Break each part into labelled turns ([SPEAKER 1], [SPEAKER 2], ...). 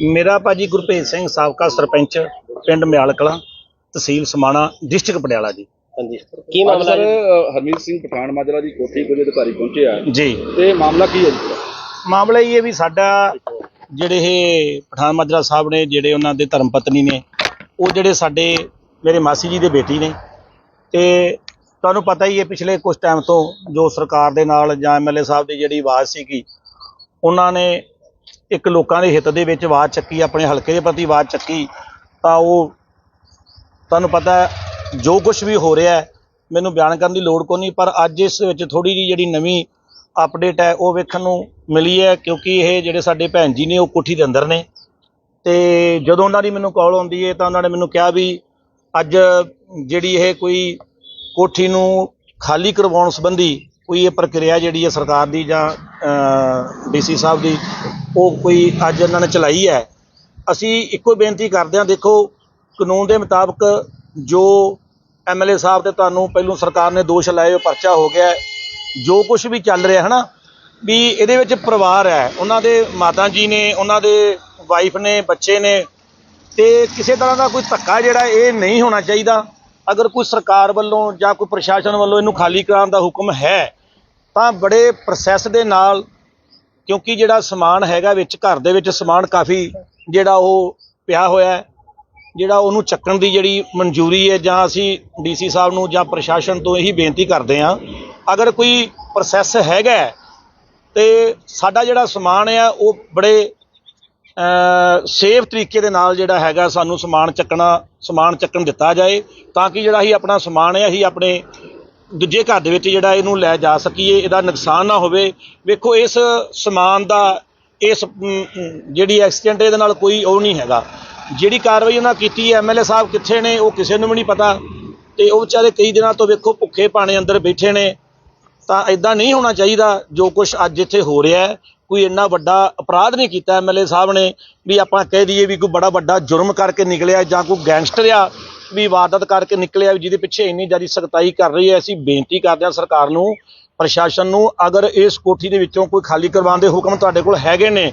[SPEAKER 1] ਮੇਰਾ ਭਾਜੀ ਗੁਰਭੇਜ ਸਿੰਘ ਸਾਬਕਾ ਸਰਪੰਚ ਪਿੰਡ ਮਿਆਲ ਕਲਾਂ ਤਹਿਸੀਲ ਸਮਾਣਾ ਡਿਸਟ੍ਰਿਕਟ ਪਟਿਆਲਾ ਜੀ।
[SPEAKER 2] ਹਾਂਜੀ। ਕੀ ਮਾਮਲਾ
[SPEAKER 3] ਸਰ
[SPEAKER 2] ਹੈ
[SPEAKER 3] ਹਰਮੀਤ ਸਿੰਘ ਪਠਾਨ ਮਾਜਰਾ ਦੀ ਕੋਠੀ ਕੁਝ ਅਧਿਕਾਰੀ ਪਹੁੰਚੇ ਆ।
[SPEAKER 1] ਜੀ।
[SPEAKER 3] ਤੇ ਮਾਮਲਾ ਕੀ ਹੈ ਜੀ?
[SPEAKER 1] ਮਾਮਲਾ ਇਹ ਹੈ ਵੀ ਸਾਡਾ ਜਿਹੜੇ ਇਹ ਪਠਾਨ ਮਾਜਰਾ ਸਾਹਿਬ ਨੇ ਜਿਹੜੇ ਉਹਨਾਂ ਦੇ ਧਰਮ ਪਤਨੀ ਨੇ ਉਹ ਜਿਹੜੇ ਸਾਡੇ ਮੇਰੇ ਮਾਸੀ ਜੀ ਦੇ ਬੇਟੀ ਨੇ ਤੇ ਤੁਹਾਨੂੰ ਪਤਾ ਹੀ ਹੈ ਪਿਛਲੇ ਕੁਝ ਟਾਈਮ ਤੋਂ ਜੋ ਸਰਕਾਰ ਦੇ ਨਾਲ ਜਾਂ ਐਮਐਲਏ ਸਾਹਿਬ ਦੀ ਜਿਹੜੀ ਆਵਾਜ਼ ਸੀਗੀ ਉਹਨਾਂ ਨੇ ਇੱਕ ਲੋਕਾਂ ਦੇ ਹਿੱਤ ਦੇ ਵਿੱਚ ਆਵਾਜ਼ ਚੱਕੀ, ਆਪਣੇ ਹਲਕੇ ਦੇ ਪ੍ਰਤੀ ਆਵਾਜ਼ ਚੱਕੀ, ਤਾਂ ਉਹ ਤੁਹਾਨੂੰ ਪਤਾ ਜੋ ਕੁਝ ਵੀ ਹੋ ਰਿਹਾ ਮੈਨੂੰ ਬਿਆਨ ਕਰਨ ਦੀ ਲੋੜ ਕੋਈ ਨਹੀਂ, ਪਰ ਅੱਜ ਇਸ ਵਿੱਚ ਥੋੜੀ ਜਿਹੀ ਜਿਹੜੀ ਨਵੀਂ ਅਪਡੇਟ ਹੈ, ਉਹ ਵੇਖਣ ਨੂੰ ਮਿਲੀ ਹੈ, ਕਿਉਂਕਿ ਇਹ ਜਿਹੜੇ ਸਾਡੇ ਭੈਣ ਜੀ ਨੇ, ਉਹ ਕੋਠੀ ਦੇ ਅੰਦਰ ਨੇ। ਤੇ ਜਦੋਂ ਉਹਨਾਂ ਦੀ ਮੈਨੂੰ ਕਾਲ ਆਉਂਦੀ ਹੈ, ਤਾਂ ਉਹਨਾਂ ਨੇ ਮੈਨੂੰ ਕਿਹਾ ਵੀ ਅੱਜ ਜਿਹੜੀ ਇਹ ਕੋਈ ਕੋਠੀ ਨੂੰ ਖਾਲੀ ਕਰਵਾਉਣ ਸੰਬੰਧੀ ਕੋਈ ਇਹ ਪ੍ਰਕਿਰਿਆ ਜਿਹੜੀ ਹੈ ਸਰਕਾਰ ਦੀ ਜਾਂ ਡੀਸੀ ਸਾਹਿਬ ਦੀ, ਉਹ ਕੋਈ ਅੱਜ ਇਹਨਾਂ ਨੇ ਚਲਾਈ ਹੈ? ਅਸੀਂ ਇੱਕੋ ਬੇਨਤੀ ਕਰਦੇ ਹਾਂ, ਦੇਖੋ, ਕਾਨੂੰਨ ਦੇ ਮੁਤਾਬਕ ਜੋ ਐਮਐਲਏ ਸਾਹਿਬ ਤੇ ਤੁਹਾਨੂੰ ਪਹਿਲੋਂ ਸਰਕਾਰ ਨੇ ਦੋਸ਼ ਲਾਏ, ਉਹ ਪਰਚਾ ਹੋ ਗਿਆ ਜੋ ਕੁਝ ਵੀ ਚੱਲ ਰਿਹਾ ਹੈ ਨਾ ਵੀ ਇਹਦੇ ਵਿੱਚ ਪਰਿਵਾਰ ਹੈ, ਉਹਨਾਂ ਦੇ ਮਾਤਾ ਜੀ ਨੇ, ਉਹਨਾਂ ਦੇ ਵਾਈਫ ਨੇ, ਬੱਚੇ ਨੇ, ਤੇ ਕਿਸੇ ਤਰ੍ਹਾਂ ਦਾ ਕੋਈ ਧੱਕਾ ਜਿਹੜਾ ਇਹ ਨਹੀਂ ਹੋਣਾ ਚਾਹੀਦਾ। ਅਗਰ ਕੋਈ ਸਰਕਾਰ ਵੱਲੋਂ ਜਾਂ ਕੋਈ ਪ੍ਰਸ਼ਾਸਨ ਵੱਲੋਂ ਇਹਨੂੰ ਖਾਲੀ ਕਰਾਉਣ ਦਾ ਹੁਕਮ ਹੈ ਤਾਂ ਬੜੇ ਪ੍ਰੋਸੈਸ ਦੇ ਨਾਲ ਕਿਉਂਕਿ ਜਿਹੜਾ ਸਮਾਨ ਹੈਗਾ ਵਿੱਚ ਘਰ ਦੇ ਵਿੱਚ ਸਮਾਨ ਕਾਫੀ ਜਿਹੜਾ ਉਹ ਪਿਆ ਹੋਇਆ ਹੈ ਜਿਹੜਾ ਉਹਨੂੰ ਚੱਕਣ ਦੀ ਜਿਹੜੀ ਮਨਜ਼ੂਰੀ ਹੈ ਜਾਂ ਅਸੀਂ ਡੀਸੀ ਸਾਹਿਬ ਨੂੰ ਜਾਂ ਪ੍ਰਸ਼ਾਸਨ ਤੋਂ ਇਹੀ ਬੇਨਤੀ ਕਰਦੇ ਹਾਂ ਅਗਰ ਕੋਈ ਪ੍ਰੋਸੈਸ ਹੈਗਾ ਹੈ, ਤੇ ਸਾਡਾ ਜਿਹੜਾ ਸਮਾਨ ਆ ਉਹ ਬੜੇ ਸੇਫ ਤਰੀਕੇ ਦੇ ਨਾਲ ਜਿਹੜਾ ਹੈਗਾ ਸਾਨੂੰ ਸਮਾਨ ਚੱਕਣਾ ਸਮਾਨ ਚੱਕਣ ਦਿੱਤਾ ਜਾਏ ਤਾਂ ਕਿ ਜਿਹੜਾ ਅਸੀਂ ਆਪਣਾ ਸਮਾਨ ਹੈ ਅਸੀਂ ਆਪਣੇ ਦੂਜੇ ਘਰ ਦੇ ਵਿੱਚ ਜਿਹੜਾ ਇਹਨੂੰ ਲੈ ਜਾ ਸਕੀਏ, ਇਹਦਾ ਨੁਕਸਾਨ ਨਾ ਹੋਵੇ। ਵੇਖੋ, ਇਸ ਸਮਾਨ ਦਾ, ਇਸ ਜਿਹੜੀ ਐਕਸੀਡੈਂਟ ਇਹਦੇ ਨਾਲ ਕੋਈ ਉਹ ਨਹੀਂ ਹੈਗਾ। ਜਿਹੜੀ ਕਾਰਵਾਈ ਉਹਨਾਂ ਕੀਤੀ ਹੈ ਐਮਐਲਏ ਸਾਹਿਬ ਕਿੱਥੇ ਨੇ, ਉਹ ਕਿਸੇ ਨੂੰ ਵੀ ਨਹੀਂ ਪਤਾ। ਤੇ ਉਹ ਵਿਚਾਰੇ ਕਈ ਦਿਨਾਂ ਤੋਂ ਵੇਖੋ, ਭੁੱਖੇ ਪਾਣੇ ਅੰਦਰ ਬੈਠੇ ਨੇ। ਤਾਂ ਇਦਾਂ ਨਹੀਂ ਹੋਣਾ ਚਾਹੀਦਾ, ਜੋ ਕੁਝ ਅੱਜ ਇੱਥੇ ਹੋ ਰਿਹਾ ਹੈ। ਕੋਈ ਇੰਨਾ ਵੱਡਾ ਅਪਰਾਧ ਨਹੀਂ ਕੀਤਾ ਐਮਐਲਏ ਸਾਹਿਬ ਨੇ, ਵੀ ਆਪਾਂ ਕਹਿ ਦਈਏ ਵੀ ਕੋਈ ਬੜਾ ਵੱਡਾ ਜੁਰਮ ਕਰਕੇ ਨਿਕਲਿਆ ਜਾਂ ਕੋਈ ਗੈਂਗਸਟਰ ਆ ਵੀ ਵਾਰਦਾਤ ਕਰਕੇ ਨਿਕਲਿਆ ਵੀ ਜਿਹਦੇ ਪਿੱਛੇ ਇੰਨੀ ਜ਼ਿਆਦਾ ਸਖਤਾਈ ਕਰ ਰਹੀ ਹੈ, ਅਸੀਂ ਬੇਨਤੀ ਕਰਦੇ ਹਾਂ ਸਰਕਾਰ ਨੂੰ, ਪ੍ਰਸ਼ਾਸਨ ਨੂੰ, ਅਗਰ ਇਸ ਕੋਠੀ ਦੇ ਵਿੱਚੋਂ ਕੋਈ ਖਾਲੀ ਕਰਵਾਉਣ ਦੇ ਹੁਕਮ ਤੁਹਾਡੇ ਕੋਲ ਹੈਗੇ ਨੇ,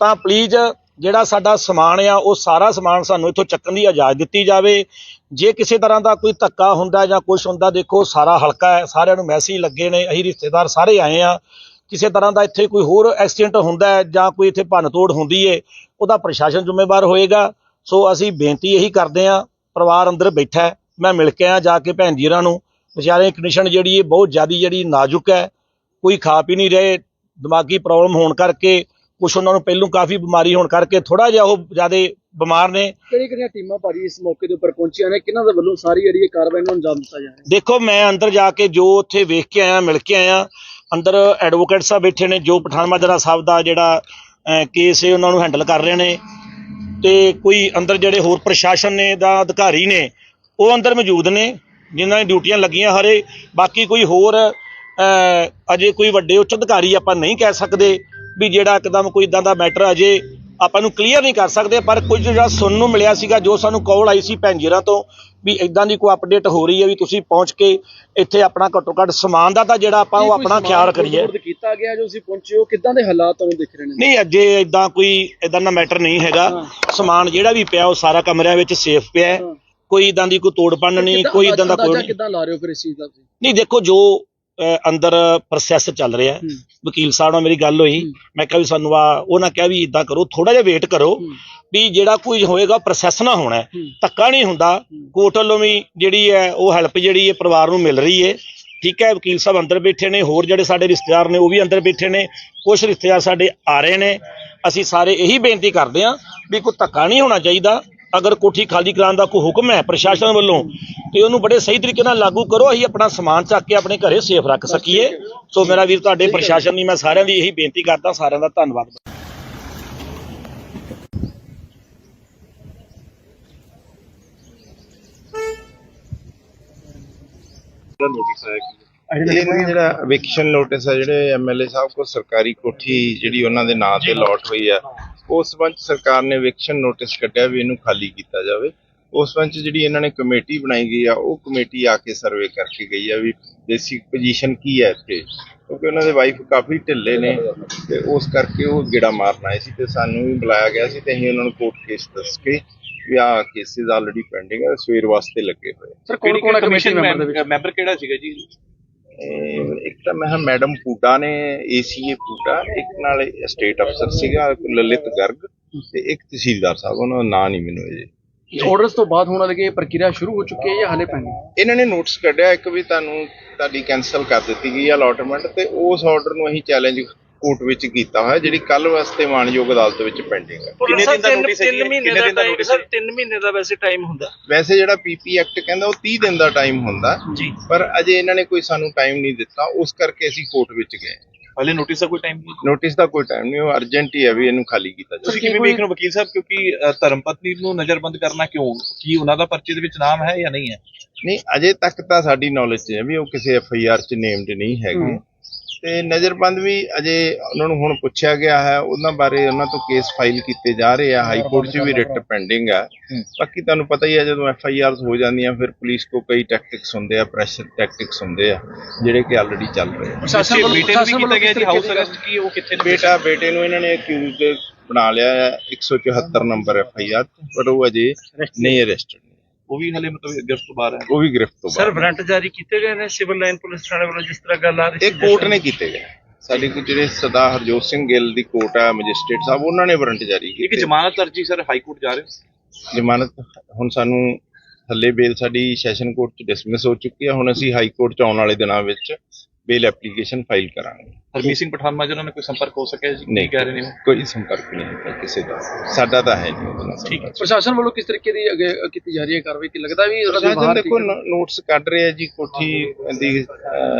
[SPEAKER 1] ਤਾਂ ਪਲੀਜ਼ ਜਿਹੜਾ ਸਾਡਾ ਸਮਾਨ ਆ, ਉਹ ਸਾਰਾ ਸਮਾਨ ਸਾਨੂੰ ਇੱਥੋਂ ਚੱਕਣ ਦੀ ਇਜਾਜ਼ਤ ਦਿੱਤੀ ਜਾਵੇ। ਜੇ ਕਿਸੇ ਤਰ੍ਹਾਂ ਦਾ ਕੋਈ ਧੱਕਾ ਹੁੰਦਾ ਜਾਂ ਕੁਝ ਹੁੰਦਾ, ਦੇਖੋ ਸਾਰਾ ਹਲਕਾ ਹੈ, ਸਾਰਿਆਂ ਨੂੰ ਮੈਸੇਜ ਲੱਗੇ ਨੇ, ਅਸੀਂ ਰਿਸ਼ਤੇਦਾਰ ਸਾਰੇ ਆਏ ਆ ਕਿਸੇ ਤਰ੍ਹਾਂ ਦਾ ਇੱਥੇ ਕੋਈ ਹੋਰ ਐਕਸੀਡੈਂਟ ਹੁੰਦਾ ਹੈ ਜਾਂ ਕੋਈ ਇੱਥੇ ਭੰਨ ਤੋੜ ਹੁੰਦੀ ਏ, ਉਹਦਾ ਪ੍ਰਸ਼ਾਸਨ ਜ਼ਿੰਮੇਵਾਰ ਹੋਏਗਾ। ਸੋ ਅਸੀਂ ਬੇਨਤੀ ਇਹੀ ਕਰਦੇ ਆ ਪਰਿਵਾਰ ਅੰਦਰ ਬੈਠਾ ਮੈਂ ਮਿਲ ਕੇ ਆਇਆ ਜਾ ਕੇ ਭੈਣ ਜੀਰਾਂ ਨੂੰ। ਵਿਚਾਰੇ ਕੰਡੀਸ਼ਨ ਜਿਹੜੀ ਹੈ ਬਹੁਤ ਜ਼ਿਆਦੀ ਜਿਹੜੀ ਨਾਜ਼ੁਕ ਹੈ। ਕੋਈ ਖਾ ਪੀ ਨਹੀਂ ਰਹੇ ਦਿਮਾਗੀ ਪ੍ਰੋਬਲਮ ਹੋਣ ਕਰਕੇ ਕੁਛ ਉਹਨਾਂ ਨੂੰ ਪਹਿਲੋਂ ਕਾਫੀ ਬਿਮਾਰੀ ਹੋਣ ਕਰਕੇ ਥੋੜਾ ਜਿਹਾ ਉਹ ਜ਼ਿਆਦਾ ਬਿਮਾਰ ਨੇ।
[SPEAKER 2] ਕਿਹੜੀ ਕਿਹੜੀਆਂ ਟੀਮਾਂ ਭਾਜੀ ਇਸ ਮੌਕੇ ਦੇ ਉੱਪਰ ਪਹੁੰਚੀਆਂ ਨੇ? ਕਿਹਨਾਂ ਦੇ ਵੱਲੋਂ ਸਾਰੀ ਜਿਹੜੀ ਇਹ ਕਾਰਵਾਈ ਨੂੰ ਅੰਜਾਮ ਦਿੱਤਾ ਜਾ ਰਿਹਾ
[SPEAKER 1] ਦੇਖੋ ਮੈਂ ਅੰਦਰ ਜਾ ਕੇ ਜੋ ਉੱਥੇ ਵੇਖ ਕੇ ਆਇਆ ਮਿਲ ਕੇ ਆਇਆ ਅੰਦਰ ਐਡਵੋਕੇਟ ਸਾਹਿਬ ਬੈਠੇ ਨੇ ਜੋ ਪਠਾਨ ਮਾਜਰਾ ਸਾਹਿਬ ਦਾ ਜਿਹੜਾ ਕੇਸ ਹੈ ਉਹਨਾਂ ਨੂੰ ਹੈਂਡਲ ਕਰ ਰਹੇ ਨੇ। ਤੇ ਕੋਈ ਅੰਦਰ ਜਿਹੜੇ ਹੋਰ ਪ੍ਰਸ਼ਾਸਨ ਨੇ ਦਾ ਅਧਿਕਾਰੀ ਨੇ, ਉਹ ਅੰਦਰ ਮੌਜੂਦ ਨੇ, ਜਿਨ੍ਹਾਂ ਦੀ ਡਿਊਟੀਆਂ ਲੱਗੀਆਂ ਹਰੇ। ਬਾਕੀ ਕੋਈ ਹੋਰ ਅਜੇ ਕੋਈ ਵੱਡੇ ਉੱਚ ਅਧਿਕਾਰੀ ਆਪਾਂ ਨਹੀਂ ਕਹਿ ਸਕਦੇ ਵੀ ਜਿਹੜਾ ਇੱਕਦਮ ਕੋਈ ਇਦਾਂ ਦਾ ਮੈਟਰ ਅਜੇ ਆਪਾਂ ਨੂੰ ਕਲੀਅਰ ਨਹੀਂ ਕਰ ਸਕਦੇ, ਪਰ ਕੁਝ ਜਿਹੜਾ ਸੁਣਨ ਨੂੰ ਮਿਲਿਆ ਸੀਗਾ, ਜੋ ਸਾਨੂੰ ਕਾਲ ਆਈ ਸੀ ਪੈਂਜਰਾਂ ਤੋਂ ਵੀ ਇਦਾਂ ਦੀ ਕੋਈ ਅਪਡੇਟ ਹੋ ਰਹੀ ਹੈ ਵੀ ਤੁਸੀਂ ਪਹੁੰਚ ਕੇ ਇੱਥੇ ਆਪਣਾ ਘੱਟੋ ਘੱਟ ਸਮਾਨ ਦਾ ਤਾਂ ਜਿਹੜਾ ਆਪਾਂ ਉਹ ਆਪਣਾ ਖਿਆਲ ਕਰੀਏ।
[SPEAKER 2] ਕੀਤਾ ਗਿਆ ਜੋ ਤੁਸੀਂ ਪਹੁੰਚੇ ਹੋ। ਕਿੱਦਾਂ ਦੇ ਹਾਲਾਤ ਤੁਹਾਨੂੰ ਦਿਖ ਰਹੇ ਨੇ?
[SPEAKER 1] ਨਹੀਂ ਅਜੇ ਇਦਾਂ ਕੋਈ ਇਦਾਂ ਦਾ ਮੈਟਰ ਨਹੀਂ ਹੈਗਾ। ਸਮਾਨ ਜਿਹੜਾ ਵੀ ਪਿਆ ਉਹ ਸਾਰਾ ਕਮਰਿਆਂ ਵਿੱਚ ਸੇਫ ਪਿਆ। ਕੋਈ ਇਦਾਂ ਦੀ ਕੋਈ ਤੋੜ ਭੰਨ ਨਹੀਂ ਕੋਈ ਇਦਾਂ ਦਾ ਕੋਈ
[SPEAKER 2] ਕਿੱਦਾਂ ਲਾ ਰਹੇ ਹੋ ਫਿਰ ਇਸ ਚੀਜ਼ ਦਾ ਤੁਸੀਂ?
[SPEAKER 1] ਨਹੀਂ ਦੇਖੋ ਜੋ ਅਹ, ਅੰਦਰ ਪ੍ਰੋਸੈਸ ਚੱਲ ਰਿਹਾ ਹੈ। ਵਕੀਲ ਸਾਹਿਬ ਨਾਲ ਮੇਰੀ ਗੱਲ ਹੋਈ। ਮੈਂ ਕਿਹਾ ਵੀ ਸਾਨੂੰ ਆ ਉਹਨਾਂ ਕਿਹਾ ਵੀ ਇਦਾਂ ਕਰੋ ਥੋੜਾ ਜਿਹਾ ਵੇਟ ਕਰੋ। ਵੀ ਜਿਹੜਾ ਕੋਈ ਹੋਏਗਾ ਪ੍ਰੋਸੈਸ ਨਾ ਹੋਣਾ। ਹੂੰ। ਧੱਕਾ ਨਹੀਂ ਹੁੰਦਾ ਕੋਰਟ ਵੱਲੋਂ ਵੀ ਜਿਹੜੀ ਹੈ ਉਹ ਹੈਲਪ ਜਿਹੜੀ ਹੈ ਪਰਿਵਾਰ ਨੂੰ ਮਿਲ ਰਹੀ ਹੈ ਠੀਕ ਹੈ ਵਕੀਲ ਸਾਹਿਬ ਅੰਦਰ ਬੈਠੇ ਨੇ ਹੋਰ ਜਿਹੜੇ ਸਾਡੇ ਰਿਸ਼ਤੇਦਾਰ ਨੇ ਉਹ ਵੀ ਅੰਦਰ ਬੈਠੇ ਨੇ ਕੁਝ ਰਿਸ਼ਤੇਦਾਰ ਸਾਡੇ ਆ ਰਹੇ ਨੇ ਅਸੀਂ ਸਾਰੇ ਇਹੀ ਬੇਨਤੀ ਕਰਦੇ ਹਾਂ ਵੀ ਕੋਈ ਧੱਕਾ ਨਹੀਂ ਹੋਣਾ ਚਾਹੀਦਾ ਅਗਰ ਕੋਠੀ ਖਾਲੀ ਕਰਾਉਣ ਦਾ ਕੋਈ ਹੁਕਮ ਹੈ ਪ੍ਰਸ਼ਾਸਨ ਵੱਲੋਂ ਤੇ ਉਹਨੂੰ ਬੜੇ ਸਹੀ ਤਰੀਕੇ ਨਾਲ ਲਾਗੂ ਕਰੋ ਅਸੀਂ ਆਪਣਾ ਸਮਾਨ ਚੱਕ ਕੇ ਆਪਣੇ ਘਰੇ ਸੇਫ ਰੱਖ ਸਕੀਏ। ਸੋ ਮੇਰਾ ਵੀਰ ਤੁਹਾਡੇ ਪ੍ਰਸ਼ਾਸਨ ਦੀ ਮੈਂ ਸਾਰਿਆਂ ਦੀ ਇਹੀ ਬੇਨਤੀ ਕਰਦਾ ਸਾਰਿਆਂ ਦਾ ਧੰਨਵਾਦ।
[SPEAKER 3] ਨੋਟਿਸ ਆਇਆ ਕਿ
[SPEAKER 4] ਇਹ ਨਾ ਜਿਹੜਾ ਐਵਿਕਸ਼ਨ ਨੋਟਿਸ ਆ ਜਿਹੜੇ ਐਮਐਲਏ ਸਾਹਿਬ ਕੋ ਸਰਕਾਰੀ ਕੋਠੀ ਜਿਹੜੀ ਉਹਨਾਂ ਦੇ ਨਾਂ ਤੇ ਲੋਟ ਹੋਈ ਆ ਉਸ ਸੰਬੰਧ ਸਰਕਾਰ ਨੇ ਐਵਿਕਸ਼ਨ ਨੋਟਿਸ ਕੱਢਿਆ ਵੀ ਇਹਨੂੰ ਖਾਲੀ ਕੀਤਾ ਜਾਵੇ। ਉਸ ਸੰਬੰਧ ਜਿਹੜੀ ਇਹਨਾਂ ਨੇ ਕਮੇਟੀ ਬਣਾਈ ਗਈ ਆ ਉਹ ਕਮੇਟੀ ਆ ਕੇ ਸਰਵੇ ਕਰਕੇ ਗਈ ਆ ਵੀ ਬੇਸਿਕ ਪੋਜੀਸ਼ਨ ਕੀ ਹੈ ਇੱਥੇ। ਕਿਉਂਕਿ ਉਹਨਾਂ ਦੇ ਵਾਈਫ ਕਾਫੀ ਢਿੱਲੇ ਨੇ ਤੇ ਉਸ ਕਰਕੇ ਉਹ ਗੇੜਾ ਮਾਰਨ ਆਏ ਸੀ ਤੇ ਸਾਨੂੰ ਵੀ ਬੁਲਾਇਆ ਗਿਆ ਸੀ ਤੇ ਅਸੀਂ ਉਹਨਾਂ ਨੂੰ ਕੋਰਟ ਕੇਸ ਦੱਸ ਕੇ ਵੀ ਆਹ ਕੇਸਿਸ ਆਲਰੇਡੀ ਪੈਂਡਿੰਗ ਆ ਸਵੇਰ ਵਾਸਤੇ ਲੱਗੇ ਹੋਏ।
[SPEAKER 2] ਸਰ ਕੌਣ ਕੌਣ ਹੈ ਕਮੇਟੀ ਮੈਂਬਰ ਦੇ ਵਿੱਚ?
[SPEAKER 3] ਮੈਂਬਰ ਕਿਹੜਾ ਸੀਗਾ ਜੀ?
[SPEAKER 4] ਇੱਕ ਤਾਂ ਮੈਂ ਮੈਡਮ ਪੂਟਾ ਨੇ ਏਸੀਏ ਪੂਟਾ ਇੱਕ ਨਾਲ ਸਟੇਟ ਅਫਸਰ ਸੀਗਾ ਲਲਿਤ ਗਰਗ ਤੇ ਇੱਕ ਤਹਿਸੀਲਦਾਰ ਸਾਹਿਬ ਉਹਨਾਂ ਦਾ ਨਾਂ ਨਹੀਂ ਮੈਨੂੰ ਇਹ
[SPEAKER 2] ਆਰਡਰਸ ਤੋਂ ਬਾਅਦ ਹੋਣ ਇਹ ਪ੍ਰਕਿਰਿਆ ਸ਼ੁਰੂ ਹੋ ਚੁੱਕੀ ਹੈ ਜਾਂ ਹਲੇ ਪੈਂਡਿੰਗ
[SPEAKER 4] ਇਹਨਾਂ ਨੇ ਨੋਟਿਸ ਕੱਢਿਆ ਇੱਕ ਵੀ ਤੁਹਾਨੂੰ ਤੁਹਾਡੀ ਕੈਨਸਲ ਕਰ ਦਿੱਤੀ ਗਈ ਅਲਾਟਮੈਂਟ ਤੇ ਉਸ ਆਰਡਰ ਨੂੰ ਅਸੀਂ ਚੈਲੰਜ ਕੋਰਟ ਵਿੱਚ ਕੀਤਾ ਹੋਇਆ ਜਿਹੜੀ ਕੱਲ ਵਾਸਤੇ ਮਾਨਯੋਗ ਅਦਾਲਤ ਵਿੱਚ ਪੈਂਡਿੰਗ ਹੈ।
[SPEAKER 3] ਕਿੰਨੇ ਦਿਨ ਦਾ ਨੋਟਿਸ ਹੈ ਜੀ?
[SPEAKER 5] ਤਿੰਨ ਮਹੀਨੇ
[SPEAKER 3] ਕਿੰਨੇ
[SPEAKER 5] ਦਾ
[SPEAKER 3] ਦਿਨ ਦਾ
[SPEAKER 5] ਟਾਈਮ ਸਰ
[SPEAKER 3] ਹੈ?
[SPEAKER 5] 3 ਮਹੀਨੇ ਦਾ ਵੈਸੇ ਟਾਈਮ ਹੁੰਦਾ।
[SPEAKER 4] ਵੈਸੇ ਜਿਹੜਾ ਪੀਪੀ ਐਕਟ ਕਹਿੰਦਾ ਉਹ 30 ਦਿਨ ਦਾ ਟਾਈਮ ਹੁੰਦਾ।
[SPEAKER 5] ਜੀ।
[SPEAKER 4] ਪਰ ਅਜੇ ਇਹਨਾਂ ਨੇ ਕੋਈ ਸਾਨੂੰ ਟਾਈਮ ਨਹੀਂ ਦਿੱਤਾ। ਉਸ ਕਰਕੇ ਅਸੀਂ ਕੋਰਟ ਵਿੱਚ ਗਏ।
[SPEAKER 3] ਹਲੇ ਨੋਟਿਸ ਦਾ ਕੋਈ ਟਾਈਮ ਨਹੀਂ
[SPEAKER 4] ਨੋਟਿਸ ਦਾ ਕੋਈ ਟਾਈਮ ਨਹੀਂ। ਉਹ ਅਰਜੈਂਟ ਹੀ ਹੈ ਵੀ ਇਹਨੂੰ ਖਾਲੀ ਕੀਤਾ ਜਾਵੇ।
[SPEAKER 3] ਤੁਸੀਂ ਕਿਵੇਂ ਵੇਖ ਰਹੇ ਹੋ ਵਕੀਲ ਸਾਹਿਬ ਕਿਉਂਕਿ ਧਰਮ ਪਤਨੀ ਨੂੰ ਨਜ਼ਰਬੰਦ ਕਰਨਾ ਕਿਉਂ? ਕੀ ਉਹਨਾਂ ਦਾ ਪਰਚੇ ਦੇ ਵਿੱਚ ਨਾਮ ਹੈ ਜਾਂ ਨਹੀਂ ਹੈ?
[SPEAKER 4] ਨਹੀਂ ਅਜੇ ਤੱਕ ਤਾਂ ਸਾਡੀ ਨੌਲੇਜ 'ਚ ਹੈ ਵੀ ਉਹ ਕਿਸੇ ਐਫ ਆਈ ਆਰ 'ਚ ਨੇਮਡ ਨਹੀਂ ਹੈਗੇ। ਤੇ ਨਜ਼ਰਬੰਦ ਵੀ ਅਜੇ ਉਹਨਾਂ ਨੂੰ ਹੁਣ ਪੁੱਛਿਆ ਗਿਆ ਹੈ ਉਹਨਾਂ ਬਾਰੇ ਉਹਨਾਂ ਤੋਂ ਕੇਸ ਫਾਈਲ ਕੀਤੇ ਜਾ ਰਹੇ ਆ ਹਾਈ ਕੋਰਟ 'ਚ ਵੀ ਰਿਟ ਪੈਂਡਿੰਗ ਆ। ਬਾਕੀ ਤੁਹਾਨੂੰ ਪਤਾ ਹੀ ਹੈ ਜਦੋਂ ਐਫ ਆਈ ਆਰਸ ਹੋ ਜਾਂਦੀਆਂ ਫਿਰ ਪੁਲਿਸ ਕੋ ਕਈ ਟੈਕਟਿਕਸ ਹੁੰਦੇ ਆ ਪ੍ਰੈਸ਼ਰ ਟੈਕਟਿਕਸ ਹੁੰਦੇ ਆ ਜਿਹੜੇ ਕਿ ਆਲਰੇਡੀ ਚੱਲ ਰਹੇ ਆ।
[SPEAKER 2] ਪ੍ਰਸ਼ਾਸਨ ਵੱਲੋਂ
[SPEAKER 3] ਬੇਟੇ ਨੂੰ ਵੀ ਕੀਤਾ ਗਿਆ ਜੀ ਹਾਊਸ ਅਰੈਸਟ ਕੀ ਉਹ ਕਿੱਥੇ ਨੇ?
[SPEAKER 4] ਬੇਟਾ ਬੇਟੇ ਨੂੰ ਇਹਨਾਂ ਨੇ ਅਕਿਊਜ਼ਡ ਬਣਾ ਲਿਆ ਹੈ 174 ਨੰਬਰ ਐਫ ਆਈ ਆਰ ਪਰ ਉਹ ਅਜੇ ਨਹੀਂ ਅਰੈਸਟਡ
[SPEAKER 3] ਉਹ ਵੀ ਹਲੇ ਮਤਲਬ ਗ੍ਰਿਫਤ ਤੋਂ ਬਾਹਰ ਹੈ।
[SPEAKER 4] ਉਹ ਵੀ ਗ੍ਰਿਫਤ ਤੋਂ
[SPEAKER 5] ਸਰ
[SPEAKER 4] ਬਾਹਰ
[SPEAKER 5] ਵਾਰੰਟ ਜਾਰੀ ਕੀਤੇ ਗਏ ਨੇ ਸਿਵਲ ਲਾਈਨ ਪੁਲਿਸ ਥਾਣੇ ਵੱਲੋਂ ਜਿਸ ਤਰ੍ਹਾਂ ਗੱਲ ਆ ਰਹੀ
[SPEAKER 4] ਇਹ ਕੋਰਟ ਨੇ ਕੀਤੇ ਗਏ ਸਾਡੇ ਕੋਲ ਜਿਹੜੇ ਸਦਾ ਹਰਜੋਤ ਸਿੰਘ ਗਿੱਲ ਦੀ ਕੋਰਟ ਆ ਮੈਜਿਸਟ੍ਰੇਟ ਸਾਹਿਬ ਉਹਨਾਂ ਨੇ ਵਾਰੰਟ ਜਾਰੀ
[SPEAKER 3] ਇੱਕ
[SPEAKER 4] ਕੀਤੇ
[SPEAKER 3] ਜ਼ਮਾਨਤ ਅਰਜੀ ਸਰ ਹਾਈ ਕੋਰਟ ਜਾ ਰਹੇ
[SPEAKER 4] ਜ਼ਮਾਨਤ ਹੁਣ ਸਾਨੂੰ ਥੱਲੇ ਬੇਲ ਸਾਡੀ ਸੈਸ਼ਨ ਕੋਰਟ ਚ ਡਿਸਮਿਸ ਹੋ ਚੁੱਕੀ ਹੈ ਹੁਣ ਅਸੀਂ ਹਾਈ ਕੋਰਟ ਚ ਆਉਣ ਵਾਲੇ ਦਿਨਾਂ ਵਿੱਚ ਬੇਲ ਐਪਲੀਕੇਸ਼ਨ ਫਾਈਲ ਕਰਾਂਗੇ।
[SPEAKER 3] ਹਰਮੀਤ ਸਿੰਘ ਪਠਾਨ ਮਾਜਰਾ ਨਾਲ ਕੋਈ ਸੰਪਰਕ ਹੋ ਸਕਿਆ ਜੀ? ਕੀ
[SPEAKER 4] ਨਹੀਂ
[SPEAKER 3] ਕਹਿ ਰਹੇ ਨੇ?
[SPEAKER 4] ਕੋਈ ਸੰਪਰਕ ਨਹੀਂ ਹੈ ਕਿਸੇ ਦਾ। ਸਾਡਾ ਤਾਂ ਹੈ ਨਹੀਂ
[SPEAKER 3] ਠੀਕ ਹੈ।
[SPEAKER 2] ਪ੍ਰਸ਼ਾਸਨ ਵੱਲੋਂ ਕਿਸ ਤਰੀਕੇ ਦੀ ਅੱਗੇ ਕੀਤੀ ਜਾ ਰਹੀ ਹੈ ਕਾਰਵਾਈ? ਕਿ ਲੱਗਦਾ ਵੀ
[SPEAKER 4] ਪ੍ਰਸ਼ਾਸਨ ਦੇਖੋ
[SPEAKER 2] ਠੀਕ?
[SPEAKER 4] ਨੋਟਸ ਕੱਢ ਰਹੇ ਆ ਜੀ ਕੋਠੀ ਦੀ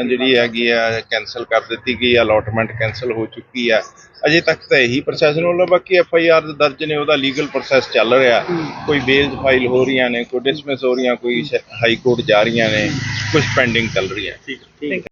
[SPEAKER 4] ਜਿਹੜੀ ਹੈਗੀ ਆ ਕੈਨਸਲ ਕਰ ਦਿੱਤੀ ਗਈ ਅਲਾਟਮੈਂਟ ਕੈਨਸਲ ਹੋ ਚੁੱਕੀ ਆ। ਅਜੇ ਤੱਕ ਤਾਂ ਇਹੀ ਪ੍ਰਸ਼ਾਸਨ ਵੱਲੋਂ ਬਾਕੀ ਐਫ ਆਈ ਆਰ ਦਰਜ ਨੇ ਉਹਦਾ ਲੀਗਲ ਪ੍ਰੋਸੈਸ ਚੱਲ ਰਿਹਾ। ਕੋਈ ਬੇਲ ਫਾਈਲ ਹੋ ਰਹੀਆਂ ਨੇ ਕੋਈ ਡਿਸਮਿਸ ਹੋ ਰਹੀਆਂ ਕੋਈ ਹਾਈ ਕੋਰਟ ਜਾ ਰਹੀਆਂ ਨੇ ਕੁਝ ਪੈਂਡਿੰਗ ਚੱਲ ਰਹੀਆਂ।